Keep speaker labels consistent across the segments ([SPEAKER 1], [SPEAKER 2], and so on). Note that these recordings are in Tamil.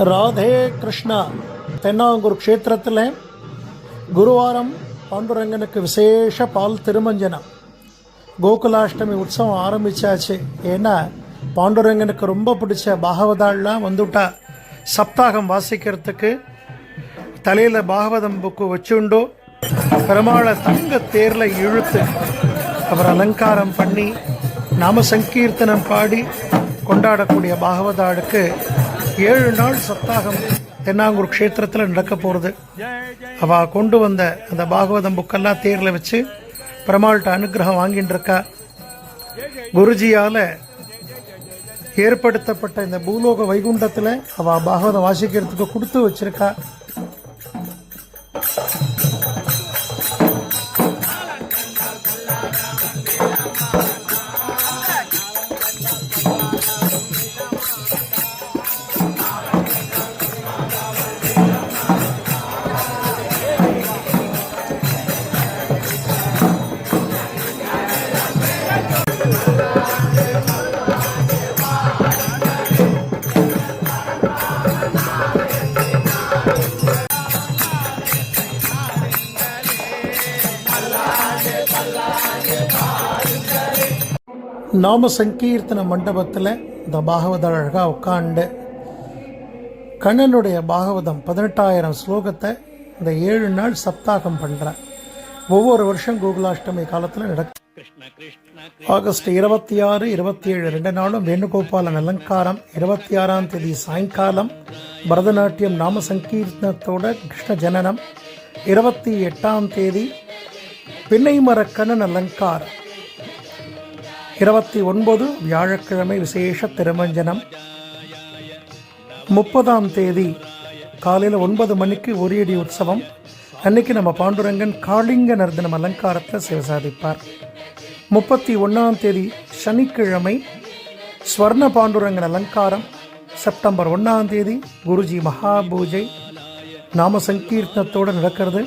[SPEAKER 1] ராதே கிருஷ்ணா தென்னாங்கூர் க்ஷேத்திரத்தில் குருவாரம் பாண்டுரங்கனுக்கு விசேஷ பால் திருமஞ்சனம். கோகுலாஷ்டமி உற்சவம் ஆரம்பித்தாச்சு ஏன்னா பாண்டுரங்கனுக்கு ரொம்ப பிடிச்ச பாகவதாள்லாம் வந்துவிட்டா சப்தாகம் வாசிக்கிறதுக்கு தலையில் பாகவதம் புக்கு வச்சுண்டோ பெருமாளை தங்க தேரில் இழுத்து அவர் அலங்காரம் பண்ணி நாம சங்கீர்த்தனம் பாடி கொண்டாடக்கூடிய பாகவதாளுக்கு ஏழு நாள் சப்தாகம் தென்னாங்கூர் க்ஷேத்திரத்தில் நடக்க போகிறது அவள் கொண்டு வந்த அந்த பாகவதம் புக்கெல்லாம் தேரில் வச்சு பெருமாள்கிட்ட அனுகிரகம் வாங்கிட்டு இருக்கா குருஜியால் ஏற்படுத்தப்பட்ட இந்த பூலோக வைகுண்டத்தில் அவ பாகவதம் வாசிக்கிறதுக்கு கொடுத்து வச்சிருக்கா. நாம சங்கீர்த்தன மண்டபத்தில் இந்த பாகவதம் அழகாக உட்காண்டு கண்ணனுடைய பாகவதம் பதினெட்டாயிரம் ஸ்லோகத்தை இந்த ஏழு நாள் சப்தாகம் பண்ணுறேன் ஒவ்வொரு வருஷம் கோகுலாஷ்டமி காலத்தில் நடக்கும் ஆகஸ்ட் இருபத்தி ஆறு இருபத்தி ஏழு ரெண்டு நாளும் வேணுகோபாலன் அலங்காரம். இருபத்தி ஆறாம் தேதி சாயங்காலம் பரதநாட்டியம் நாம சங்கீர்த்தனத்தோட கிருஷ்ண ஜனனம். இருபத்தி எட்டாம் தேதி பின்னை மரக்கண்ணன் அலங்காரம். இருபத்தி ஒன்பது வியாழக்கிழமை விசேஷ திருமஞ்சனம். முப்பதாம் தேதி காலையில் ஒன்பது மணிக்கு ஒரியடி உற்சவம். அன்னைக்கு நம்ம பாண்டுரங்கன் காளிங்க நர்தனம் அலங்காரத்தை சிவசாதிப்பார் முப்பத்தி ஒன்றாம் தேதி சனிக்கிழமை ஸ்வர்ண பாண்டுரங்கன் அலங்காரம். செப்டம்பர் ஒன்றாம் தேதி குருஜி மகாபூஜை நாம சங்கீர்த்தனத்தோடு நடக்கிறது.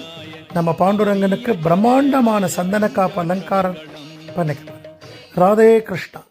[SPEAKER 1] நம்ம பாண்டுரங்கனுக்கு பிரம்மாண்டமான சந்தன காப்பு அலங்காரம் பண்ணிக்கிறார் ராதே கிருஷ்ணா